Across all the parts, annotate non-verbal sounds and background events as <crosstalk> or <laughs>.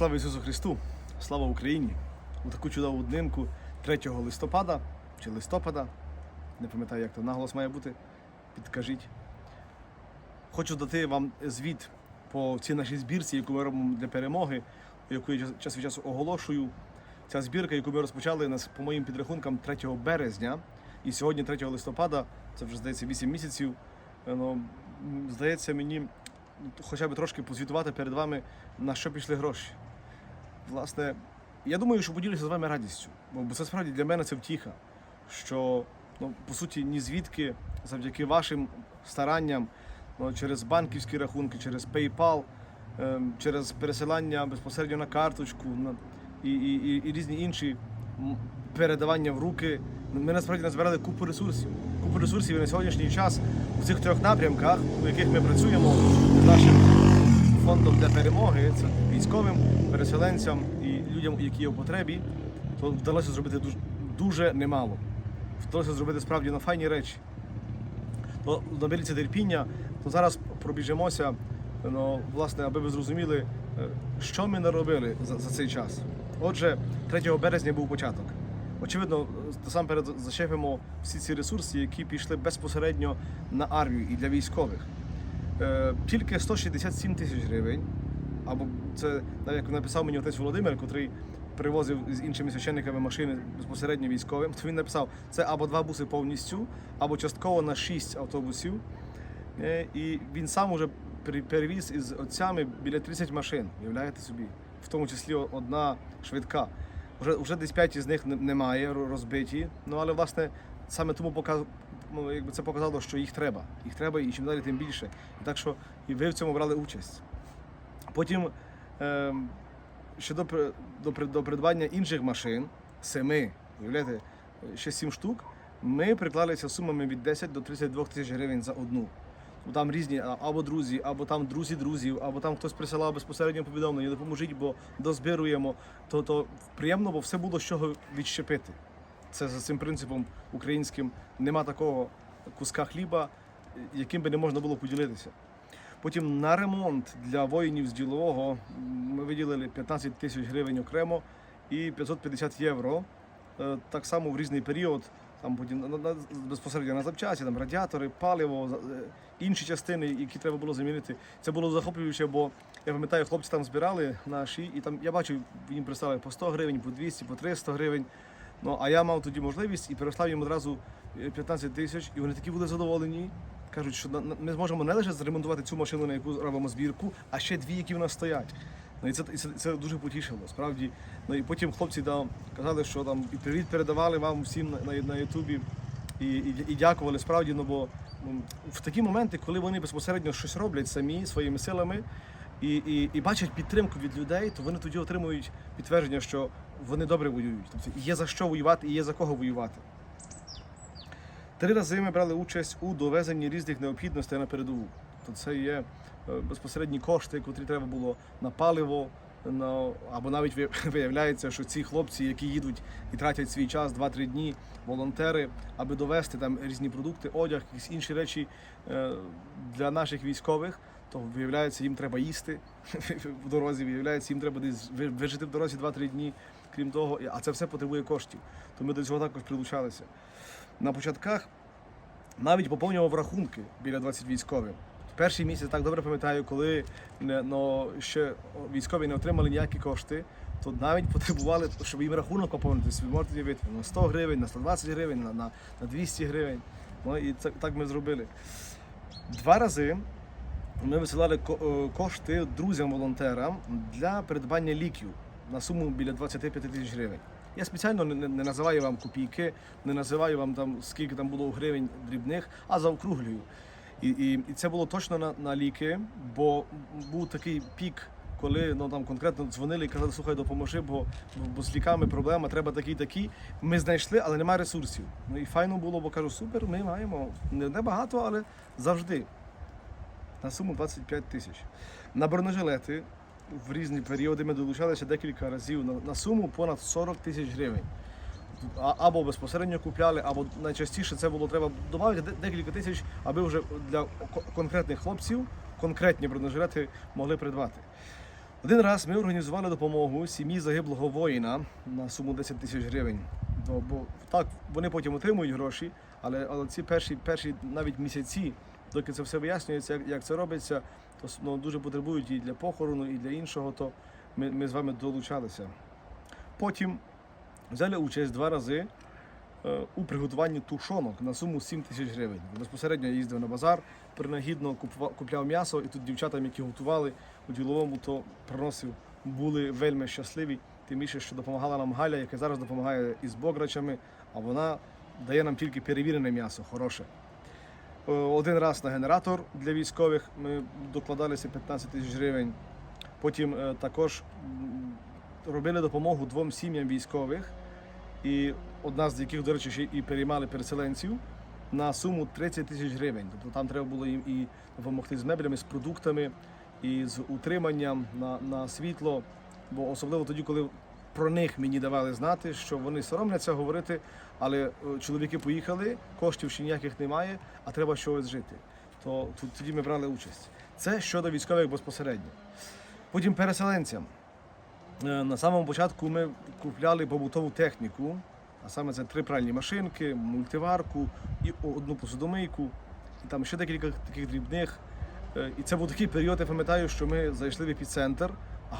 Слава Ісусу Христу! Слава Україні! У таку чудову днинку 3 листопада чи листопада, не пам'ятаю, як то наголос має бути, підкажіть. Хочу дати вам звіт по цій нашій збірці, яку ми робимо для перемоги, яку я час від часу оголошую. Ця збірка, яку ми розпочали по моїм підрахункам 3 березня, і сьогодні, 3 листопада, це вже здається 8 місяців. е, Ну, здається мені хоча б трошки позвітувати перед вами, на що пішли гроші. Власне, я думаю, що поділюся з вами радістю, бо це справді для мене це втіха, що ну, по суті ні звідки, завдяки вашим старанням, ну, через банківські рахунки, через PayPal, ем, через пересилання безпосередньо на карточку на, і, і, і, і різні інші передавання в руки. Ми насправді назбирали купу ресурсів. Купу ресурсів на сьогоднішній час у цих трьох напрямках, у яких ми працюємо з нашим фондом для перемоги, це військовим, переселенцям і людям, які є в потребі, то вдалося зробити дуже, дуже немало. Вдалося зробити справді на файні речі. То наберіться терпіння, то зараз пробіжимося, ну, власне, аби ви зрозуміли, е, що ми наробили за, за цей час. Отже, 3 березня був початок. Очевидно, насамперед зачепимо всі ці ресурси, які пішли безпосередньо на армію і для військових. Е, Тільки 167 тисяч гривень, або це як написав мені отець Володимир, котрий привозив з іншими священниками машини безпосередньо військовим, то він написав, це або два буси повністю, або частково на 6 автобусів. Е, І він сам уже перевіз із отцями біля 30 машин, уявляєте собі, в тому числі одна швидка. Вже, вже десь 5 із них немає розбиті. Ну але власне саме тому показ, ну, якби це показало, що їх треба. Їх треба і чим далі, тим більше. І так що і ви в цьому брали участь. Потім ем, щодо при- до, до придбання інших машин, семи, уявляєте, ще сім штук, ми приклалися сумами від 10 до 32 тисяч гривень за одну. Там різні або друзі, або там друзі друзів, або там хтось присилав безпосередньо повідомлення, допоможіть, бо дозбируємо. То, то приємно, бо все було з чого відщепити. Це за цим принципом українським нема такого куска хліба, яким би не можна було поділитися. Потім на ремонт для воїнів з ділового ми виділили 15 тисяч гривень окремо і 550 євро. Е, Так само в різний період, там потім безпосередньо на запчасті, там радіатори, паливо, е, інші частини, які треба було замінити. Це було захоплююче, бо я пам'ятаю, хлопці там збирали наші, і там я бачив, їм прислали по 100 гривень, по 200, по 300 гривень. Ну, а я мав тоді можливість і переслав їм одразу е, 15 тисяч, і вони такі були задоволені. Кажуть, що ми зможемо не лише зремонтувати цю машину, на яку робимо збірку, а ще дві, які в нас стоять. Ну і це, і це, це дуже потішило, справді. Ну і потім хлопці там казали, що там і привіт передавали вам всім на, на, на Ютубі і, і, і дякували справді. Ну бо ну, в такі моменти, коли вони безпосередньо щось роблять самі своїми силами і, і, і бачать підтримку від людей, то вони тоді отримують підтвердження, що вони добре воюють. Тобто є за що воювати і є за кого воювати. Три рази ми брали участь у довезенні різних необхідностей на передову. То це є е, безпосередні кошти, котрі треба було на паливо, на, або навіть <laughs> виявляється, що ці хлопці, які їдуть і тратять свій час 2-3 дні, волонтери, аби довести там різні продукти, одяг, якісь інші речі е, для наших військових, то виявляється, їм треба їсти <laughs> в дорозі, виявляється, їм треба десь вижити в дорозі 2-3 дні. Крім того, а це все потребує коштів. То ми до цього також прилучалися. На початках навіть поповнював рахунки біля 20 військових. Перший місяць так добре пам'ятаю, коли ну, ще військові не отримали ніякі кошти, то навіть потребували, щоб їм рахунок поповнити. Ви можете уявити, на 100 гривень, на 120 гривень, на, на, на 200 гривень. Ну і це так ми зробили. Два рази ми висилали е, кошти друзям-волонтерам для придбання ліків на суму біля 25 тисяч гривень. Я спеціально не, не- називаю вам копійки, не називаю вам там скільки там було гривень дрібних, а заокруглюю. І, і, і це було точно на, на ліки, бо був такий пік, коли ну там конкретно дзвонили і казали, слухай, допоможи, бо, бо з ліками проблема, треба такі такі. Ми знайшли, але немає ресурсів. Ну і файно було, бо кажу, супер, ми маємо не, не багато, але завжди на суму 25 тисяч. На бронежилети в різні періоди ми долучалися декілька разів на, на суму понад 40 тисяч гривень. А- Або безпосередньо купляли, або найчастіше це було треба додати декілька тисяч, аби вже для конкретних хлопців конкретні бронежилети могли придбати. Один раз ми організували допомогу сім'ї загиблого воїна на суму 10 тисяч гривень. Бо, так вони потім отримують гроші, але, але ці перші, перші навіть місяці, доки це все вияснюється, як, як це робиться, то ну, дуже потребують і для похорону, і для іншого, то ми, ми з вами долучалися. Потім взяли участь два рази е, у приготуванні тушонок на суму 7 тисяч гривень. Безпосередньо я їздив на базар, принагідно купува- купляв м'ясо, і тут дівчатам, які готували у діловому, то приносив, були вельми щасливі. Тим більше, що допомагала нам Галя, яка зараз допомагає із бограчами, а вона дає нам тільки перевірене м'ясо, хороше. Е, Один раз на генератор для військових ми докладалися 15 тисяч гривень. Потім е, також робили допомогу двом сім'ям військових, і одна з яких, до речі, ще і переймали переселенців на суму 30 тисяч гривень. Тобто там треба було їм і допомогти з меблями, з продуктами, і з утриманням на, на світло. Бо особливо тоді, коли про них мені давали знати, що вони соромляться говорити, але е, чоловіки поїхали, коштів ще ніяких немає, а треба щось жити. То тоді ми брали участь. Це щодо військових безпосередньо. Потім переселенцям. Е, На самому початку ми купляли побутову техніку, а саме це три пральні машинки, мультиварку і одну посудомийку, і там ще декілька таких дрібних. Е, І це був такий період, я пам'ятаю, що ми зайшли в епіцентр,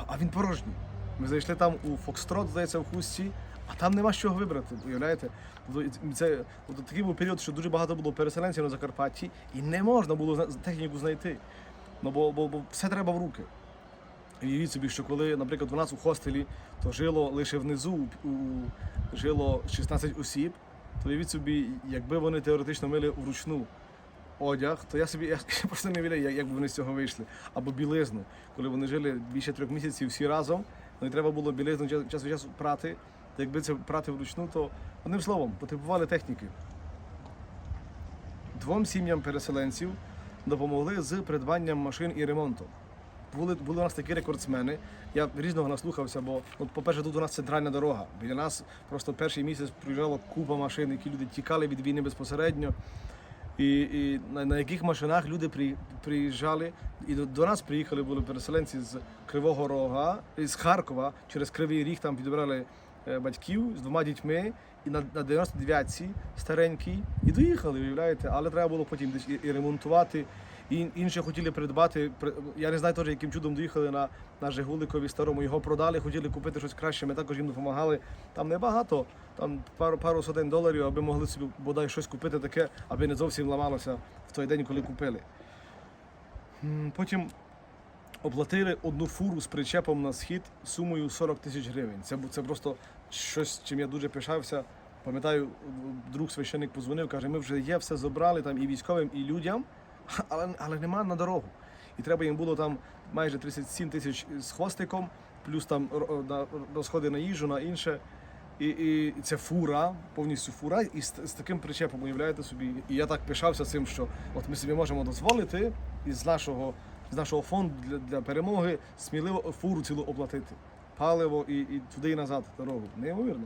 а він порожній. Ми зайшли там у Фокстрот, здається, в хустці, а там нема з чого вибрати, уявляєте? Тобто Це от такий був період, що дуже багато було переселенців на Закарпатті, і не можна було техніку знайти. Ну, бо, бо, бо все треба в руки. Уявіть собі, що коли, наприклад, у нас у хостелі то жило лише внизу у, жило 16 осіб, то уявіть собі, якби вони теоретично мили вручну одяг, то я собі я <laughs> просто не вірю, як, би вони з цього вийшли. Або білизну. Коли вони жили більше трьох місяців всі разом, ну і треба було білизну час від часу прати. Якби це прати вручну, то одним словом, потребували техніки. Двом сім'ям переселенців допомогли з придбанням машин і ремонтом. Були, були у нас такі рекордсмени. Я різного наслухався, бо, от, по-перше, тут у нас центральна дорога. Біля нас просто перший місяць приїжджала купа машин, які люди тікали від війни безпосередньо. І, і на, на яких машинах люди при, приїжджали. І до, до нас приїхали були переселенці з Кривого Рога, з Харкова, через Кривий Ріг там підібрали батьків з двома дітьми. І на, на 99-ці старенький, і доїхали, уявляєте, але треба було потім десь і ремонтувати. І інші хотіли придбати. Я не знаю теж, яким чудом доїхали на, на Жигуликові старому. Його продали, хотіли купити щось краще. Ми також їм допомагали. Там небагато, там пару, пару сотень доларів, аби могли собі бодай щось купити таке, аби не зовсім ламалося в той день, коли купили. Потім оплатили одну фуру з причепом на схід сумою 40 тисяч гривень. Це, це просто щось, чим я дуже пишався. Пам'ятаю, друг священник позвонив, каже, ми вже є, все забрали там і військовим, і людям, <laughs> але, але нема на дорогу. І треба їм було там майже 37 тисяч з хвостиком, плюс там на розходи на їжу, на інше. І, і це фура, повністю фура, і з, з таким причепом уявляєте собі. І я так пишався цим, що от ми собі можемо дозволити із нашого, з нашого фонду для, для перемоги сміливо фуру цілу оплатити. Паливо і, і туди і назад дорогу. Неймовірно.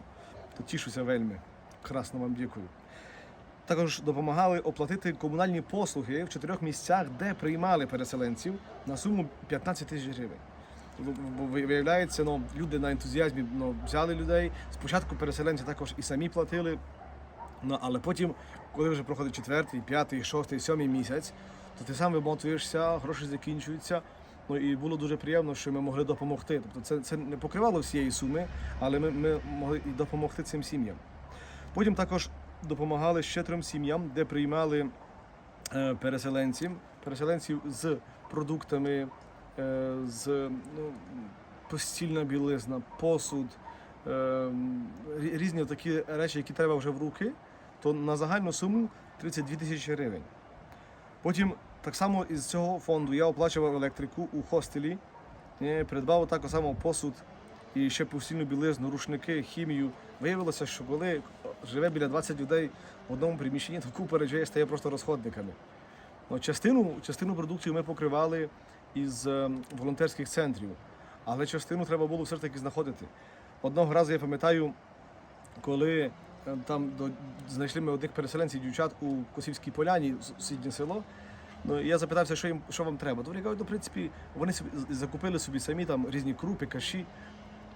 То тішуся вельми. Красно вам дякую. Також допомагали оплатити комунальні послуги в чотирьох місцях, де приймали переселенців на суму 15 тисяч гривень. Виявляється, ну, люди на ентузіазмі ну, взяли людей. Спочатку переселенці також і самі платили. Ну, але потім, коли вже проходить четвертий, п'ятий, шостий, сьомий місяць, то ти сам вимотуєшся, гроші закінчуються. Ну і було дуже приємно, що ми могли допомогти. Тобто це, це не покривало всієї суми, але ми, ми могли і допомогти цим сім'ям. Потім також допомагали ще трьом сім'ям, де приймали е, переселенців, переселенців з продуктами, е, з ну, постільна білизна, посуд, е, різні такі речі, які треба вже в руки, то на загальну суму 32 тисячі гривень. Потім так само із цього фонду я оплачував електрику у хостелі, е, придбав так само посуд і ще постільну білизну, рушники, хімію. Виявилося, що коли живе біля 20 людей в одному приміщенні, то купа речей стає просто розходниками. Ну, частину, частину продукції ми покривали із е, волонтерських центрів, але частину треба було все ж таки знаходити. Одного разу я пам'ятаю, коли там до, знайшли ми одних переселенців дівчат у Косівській поляні, сусіднє село, Ну, і я запитався, що їм що вам треба. То вони кажуть, ну, в принципі, вони собі закупили собі самі там різні крупи, каші.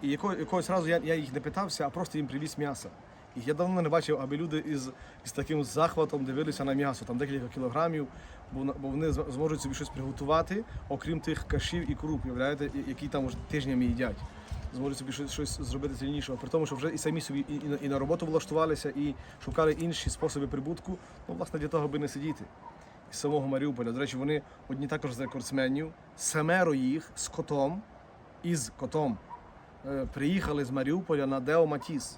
І яко, якогось разу я, я їх не питався, а просто їм привіз м'ясо. І я давно не бачив, аби люди із, із таким захватом дивилися на м'ясо, там декілька кілограмів, бо, бо вони зможуть собі щось приготувати, окрім тих кашів і круп, які там вже тижнями їдять. Зможуть собі щось, зробити цільнішого. При тому, що вже і самі собі і, на- роботу влаштувалися, і шукали інші способи прибутку, ну, власне, для того, аби не сидіти. Із самого Маріуполя. До речі, вони одні також з рекордсменів. Семеро їх з котом, із котом е, приїхали з Маріуполя на Део Матіс.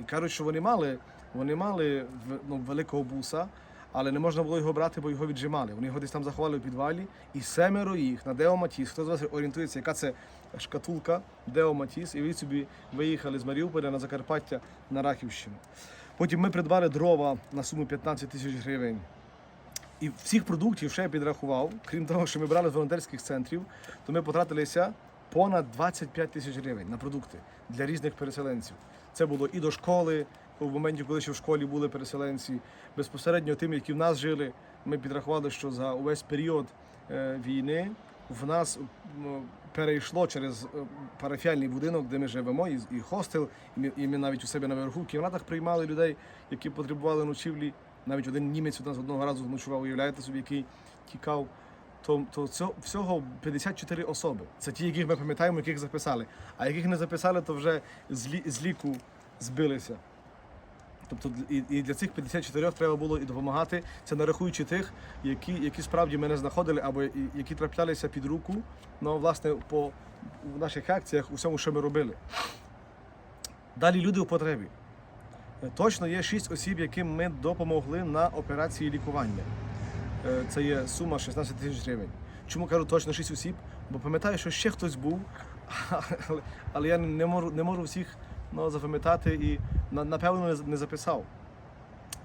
І кажуть, що вони мали, вони мали ну, великого буса, але не можна було його брати, бо його віджимали. Вони його десь там заховали в підвалі. І семеро їх на Део Матіс. Хто з вас орієнтується, яка це шкатулка Део Матіс, і ви собі виїхали з Маріуполя на Закарпаття на Рахівщину. Потім ми придбали дрова на суму 15 тисяч гривень. І всіх продуктів ще я підрахував, крім того, що ми брали з волонтерських центрів, то ми потратилися понад 25 тисяч гривень на продукти для різних переселенців. Це було і до школи, у моменті, коли ще в школі були переселенці, безпосередньо тим, які в нас жили. Ми підрахували, що за увесь період е, війни в нас перейшло через е, парафіальний будинок, де ми живемо, і, і хостел, і ми, і ми навіть у себе наверху в кімнатах приймали людей, які потребували ночівлі. Навіть один німець у нас одного разу ночував, уявляєте собі, який тікав. То, то цього, всього 54 особи. Це ті, яких ми пам'ятаємо, яких записали. А яких не записали, то вже з, лі, з ліку збилися. Тобто і, для цих 54 треба було і допомагати. Це не рахуючи тих, які, які справді мене знаходили, або які траплялися під руку. Ну, власне, по наших акціях, у всьому, що ми робили. Далі люди у потребі. Е, Точно є 6 осіб, яким ми допомогли на операції лікування. Е, Це є сума 16 тисяч гривень. Чому кажу точно 6 осіб? Бо пам'ятаю, що ще хтось був, <laughs> але, але я не можу, не можу всіх ну, запам'ятати і напевно не, записав.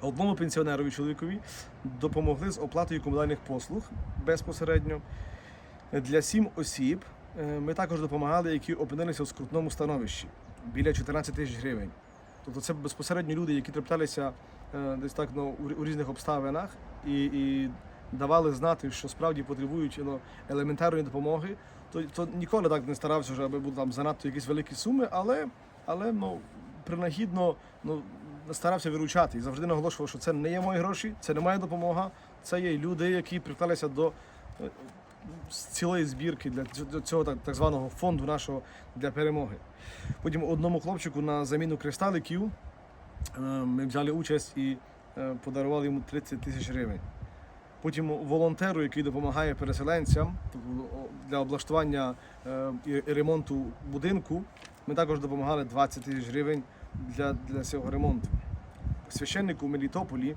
Одному пенсіонерові чоловікові допомогли з оплатою комунальних послуг безпосередньо. Для сім осіб е, ми також допомагали, які опинилися в скрутному становищі біля 14 тисяч гривень. Тобто це безпосередньо люди, які траплялися е, десь так ну, у різних обставинах і, і давали знати, що справді потребують ну, елементарної допомоги. То, то ніколи так не старався, вже, аби були там занадто якісь великі суми, але, але ну, принагідно ну, старався виручати і завжди наголошував, що це не є мої гроші, це не моя допомога, це є люди, які приклалися до е, цілої збірки для цього так, так званого фонду нашого для перемоги. Потім одному хлопчику на заміну кристаликів е, ми взяли участь і е, подарували йому 30 тисяч гривень. Потім волонтеру, який допомагає переселенцям тобто, для облаштування і ремонту будинку, ми також допомагали 20 тисяч гривень для, для цього ремонту. Священник у Мелітополі,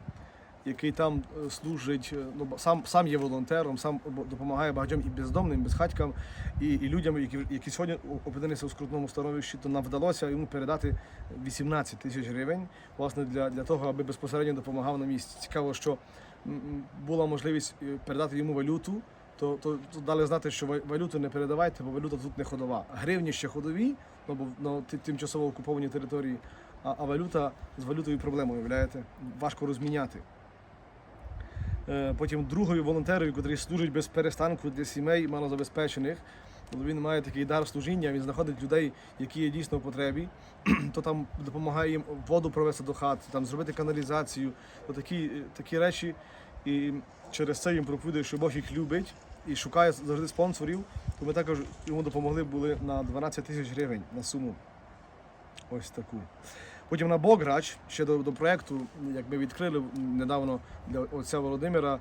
який там е, служить, е, ну, сам, сам є волонтером, сам допомагає багатьом і бездомним, безхатькам, і, і людям, які, які сьогодні опинилися у скрутному становищі, то нам вдалося йому передати 18 тисяч гривень власне, для, для того, аби безпосередньо допомагав на місці. Цікаво, що була можливість е, передати йому валюту, то, то, то дали знати, що валюту не передавайте, бо валюта тут не ходова. Гривні ще ходові, ну, на тимчасово окупованій території, а, а валюта з валютою проблемою, уявляєте, важко розміняти. Е, Потім другою волонтерою, який служить без перестанку для сімей малозабезпечених. Він має такий дар служіння, він знаходить людей, які є дійсно в потребі, <clears throat> то там допомагає їм воду провести до хат, там зробити каналізацію, то такі, такі речі. І через це їм проповідує, що Бог їх любить і шукає завжди спонсорів. То ми також йому допомогли були на 12 тисяч гривень на суму. Ось таку. Потім на Бограч, ще до, до проєкту, як ми відкрили недавно для отця Володимира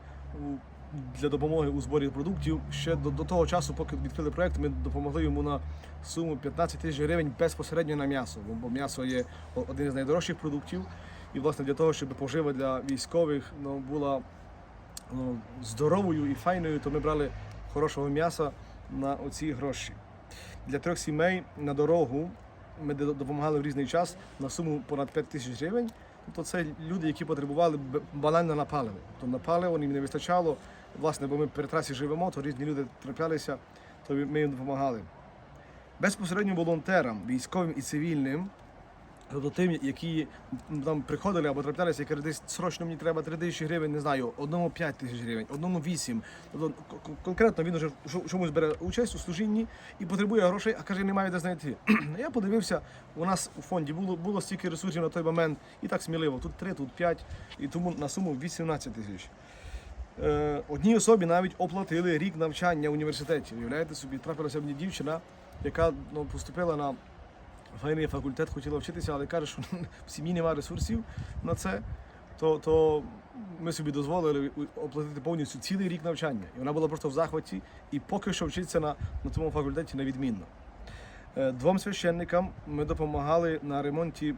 для допомоги у зборі продуктів. Ще до, до того часу, поки відкрили проєкт, ми допомогли йому на суму 15 тисяч гривень безпосередньо на м'ясо, бо- м'ясо є один з найдорожчих продуктів. І власне для того, щоб пожива для військових ну, була ну, здоровою і файною, то ми брали хорошого м'яса на оці гроші. Для трьох сімей на дорогу ми допомагали в різний час на суму понад 5 тисяч гривень. Тобто це люди, які потребували банально на паливо. То на паливо їм не вистачало. Власне, бо ми при трасі живемо, то різні люди траплялися, то ми їм допомагали. Безпосередньо волонтерам, військовим і цивільним, Тобто тим, які там приходили або траплялися, які десь срочно мені треба 3 тисячі гривень, не знаю, одному 5 тисяч гривень, одному 8. Тобто конкретно він вже в чомусь бере участь у служінні і потребує грошей, а каже, немає де знайти. <clears throat> Я подивився, у нас у фонді було, було стільки ресурсів на той момент, і так сміливо, тут 3, тут 5, і тому на суму 18 тисяч. Е, одній особі навіть оплатили рік навчання в університеті. Уявляєте собі, трапилася мені дівчина, яка ну, поступила на файний факультет, хотіла вчитися, але каже, що <laughs> в сім'ї немає ресурсів на це. То, то ми собі дозволили оплатити повністю цілий рік навчання. І вона була просто в захваті і поки що вчиться на, на тому факультеті невідмінно. Е, Двом священникам ми допомагали на ремонті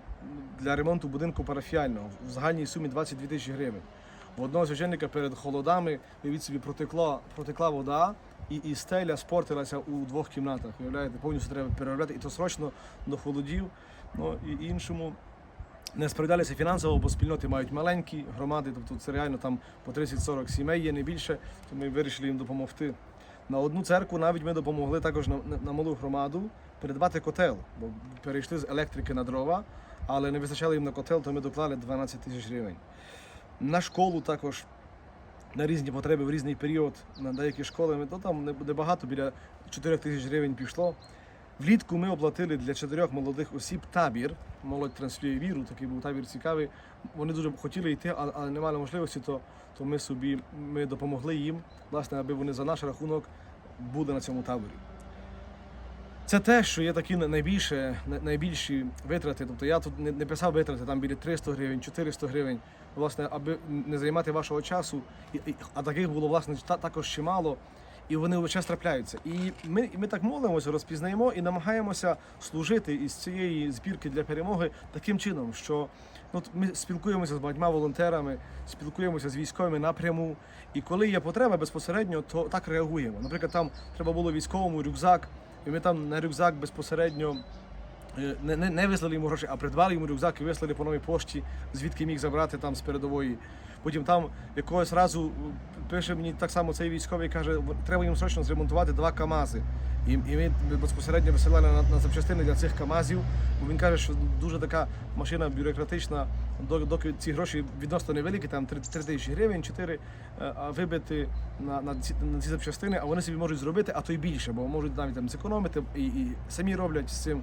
для ремонту будинку парафіального в загальній сумі 22 тисячі гривень. У одного священника перед холодами від собі протекла, протекла вода, і, і стеля спортилася у двох кімнатах. Уявляєте, повністю треба переробляти, і то срочно до холодів. Ну і іншому не справлялися фінансово, бо спільноти мають маленькі громади, тобто це реально там по 30-40 сімей є не більше, то ми вирішили їм допомогти. На одну церкву навіть ми допомогли також на, на, малу громаду придбати котел, бо перейшли з електрики на дрова, але не вистачало їм на котел, то ми доклали 12 тисяч гривень. На школу також на різні потреби в різний період, на деякі школи, то там не буде багато, біля 4 тисяч гривень пішло. Влітку ми оплатили для чотирьох молодих осіб табір. Молодь транслює віру, такий був табір цікавий. Вони дуже хотіли йти, але, не мали можливості, то, то ми собі ми допомогли їм, власне, аби вони за наш рахунок були на цьому таборі. Це те, що є такі найбільше, найбільші витрати. Тобто я тут не писав витрати там біля 300 гривень, 400 гривень, власне, аби не займати вашого часу. І, і- а таких було власне та, також чимало. І вони весь час трапляються. І ми, ми так молимося, розпізнаємо і намагаємося служити із цієї збірки для перемоги таким чином, що ну, ми спілкуємося з багатьма волонтерами, спілкуємося з військовими напряму. І коли є потреба безпосередньо, то так реагуємо. Наприклад, там треба було військовому рюкзак, і ми там на рюкзак безпосередньо не, не, не вислали йому гроші, а придбали йому рюкзак і вислали по новій пошті, звідки міг забрати там з передової. Потім там якогось разу е, пише мені так само цей військовий каже, треба їм срочно зремонтувати два КАМАЗи. І, і ми безпосередньо висилали на, на запчастини для цих КАМАЗів, бо він каже, що дуже така машина бюрократична, доки ці гроші відносно невеликі, там 3, 3 тисячі гривень, 4, е, а вибити на, на, ці, на ці запчастини, а вони собі можуть зробити, а то й більше, бо можуть навіть там зекономити і, і самі роблять з цим.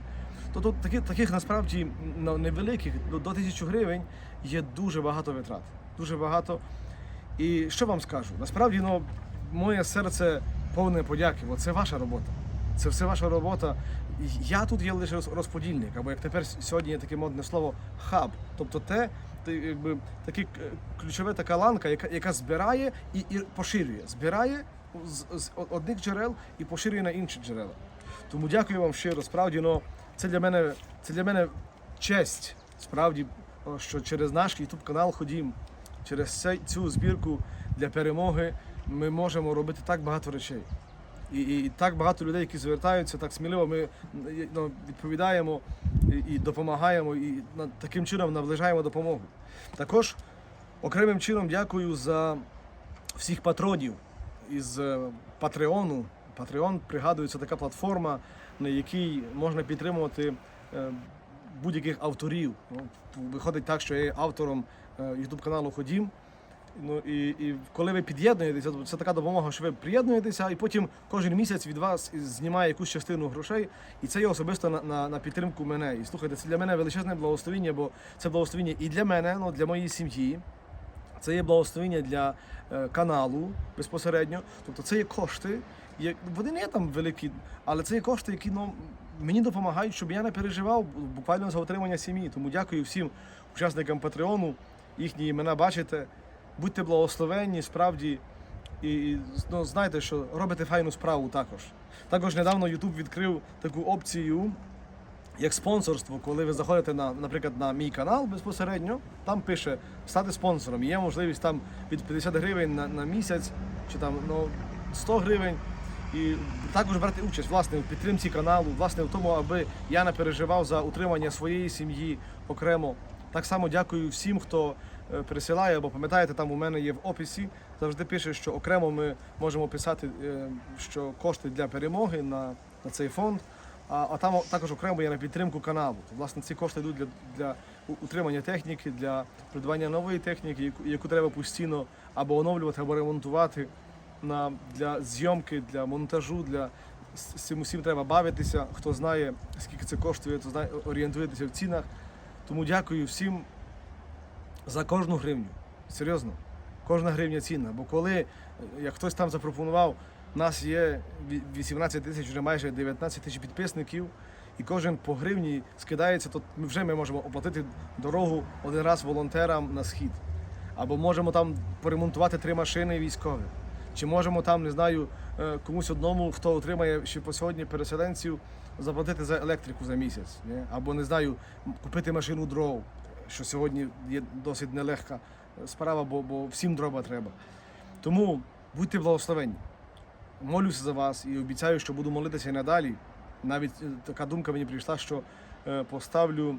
То тут такі, таких насправді невеликих до, до тисячі гривень є дуже багато витрат. Дуже багато. І що вам скажу? Насправді, ну, моє серце повне подяки, бо це ваша робота. Це все ваша робота. Я тут є лише розподільник, або як тепер сьогодні є таке модне слово хаб. Тобто те, якби, такі е, ключова така ланка, яка, яка збирає і, і поширює. Збирає з, з одних джерел і поширює на інші джерела. Тому дякую вам щиро. Справді, ну, це для мене, це для мене честь. Справді, що через наш YouTube канал Ходім, через цю збірку для перемоги ми можемо робити так багато речей. І, і, і так багато людей, які звертаються, так сміливо ми ну, відповідаємо і, і допомагаємо, і таким чином наближаємо допомогу. Також окремим чином дякую за всіх патронів із е, Патреону. Patreon, пригадую, це така платформа, на якій можна підтримувати е, будь-яких авторів. Ну, виходить так, що я є автором YouTube каналу Ходім. Ну і, і коли ви під'єднуєтеся, то це така допомога, що ви приєднуєтеся, і потім кожен місяць від вас знімає якусь частину грошей, і це є особисто на, на, на підтримку мене. І слухайте, це для мене величезне благословіння, бо це благословіння і для мене, ну для моєї сім'ї. Це є благословення для е, каналу безпосередньо. Тобто це є кошти. Є, вони не там великі, але це є кошти, які ну, мені допомагають, щоб я не переживав буквально за отримання сім'ї. Тому дякую всім учасникам Патреону. Їхні імена бачите. Будьте благословенні, справді. І ну, знаєте, що робите файну справу також. Також недавно YouTube відкрив таку опцію, як спонсорство, коли ви заходите на, наприклад, на мій канал безпосередньо, там пише стати спонсором. Є можливість там від 50 гривень на, на місяць чи там ну, 100 гривень. І також брати участь власне в підтримці каналу, власне в тому, аби я не переживав за утримання своєї сім'ї окремо. Так само дякую всім, хто е, присилає, або пам'ятаєте, там у мене є в описі. Завжди пише, що окремо ми можемо писати, е, що кошти для перемоги на, на цей фонд. А, а там також окремо є на підтримку каналу. Власне, ці кошти йдуть для, для утримання техніки, для придбання нової техніки, яку, яку треба постійно або оновлювати, або ремонтувати. На, для зйомки, для монтажу, для цим усім треба бавитися. Хто знає, скільки це коштує, то знає, орієнтуєтеся в цінах. Тому дякую всім за кожну гривню. Серйозно, кожна гривня цінна. Бо коли, е, як хтось там запропонував, у нас є ві- 18 тисяч, вже майже 19 тисяч підписників, і кожен по гривні скидається, то ми вже ми можемо оплатити дорогу один раз волонтерам на схід. Або можемо там поремонтувати три машини військових. Чи можемо там, не знаю, е, комусь одному, хто отримає ще по сьогодні переселенців, заплатити за електрику за місяць. Ні? Або не знаю, купити машину дров, що сьогодні є досить нелегка е, справа, бо, бо всім дрова треба. Тому будьте благословенні. Молюся за вас і обіцяю, що буду молитися і надалі. Навіть е, така думка мені прийшла, що поставлю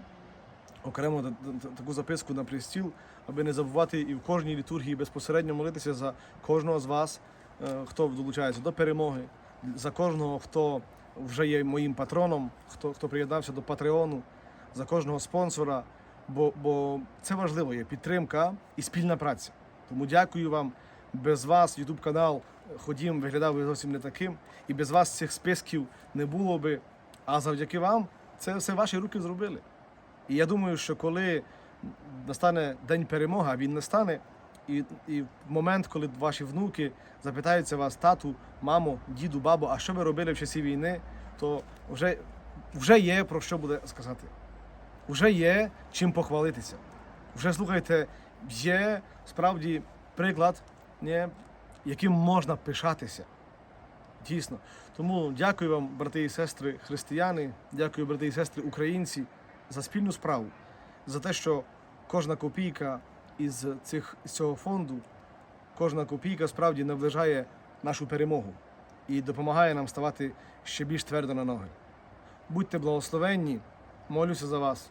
окремо та- та- таку записку на пристіл, аби не забувати і в кожній літургії безпосередньо молитися за кожного з вас, е, хто долучається до перемоги, за кожного, хто вже є моїм патроном, хто, хто приєднався до Патреону, за кожного спонсора. Бо, бо це важливо є підтримка і спільна праця. Тому дякую вам. Без вас YouTube канал Ходім виглядав би зовсім не таким. І без вас цих списків не було би. А завдяки вам це все ваші руки зробили. І я думаю, що коли настане день перемоги, він настане, і, і момент, коли ваші внуки запитаються вас, тату, мамо, діду, бабу, а що ви робили в часі війни, то вже, вже є про що буде сказати. Вже є чим похвалитися. Вже слухайте, є справді приклад, ні, яким можна пишатися. Дійсно. Тому дякую вам, брати і сестри християни, дякую, брати і сестри українці, за спільну справу, за те, що кожна копійка із цих з цього фонду, кожна копійка справді наближає нашу перемогу і допомагає нам ставати ще більш твердо на ноги. Будьте благословенні, молюся за вас,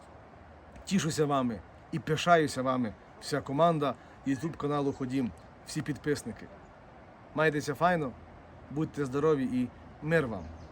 тішуся вами і пишаюся вами, вся команда YouTube каналу Ходім, всі підписники. Майтеся файно, будьте здорові і мир вам!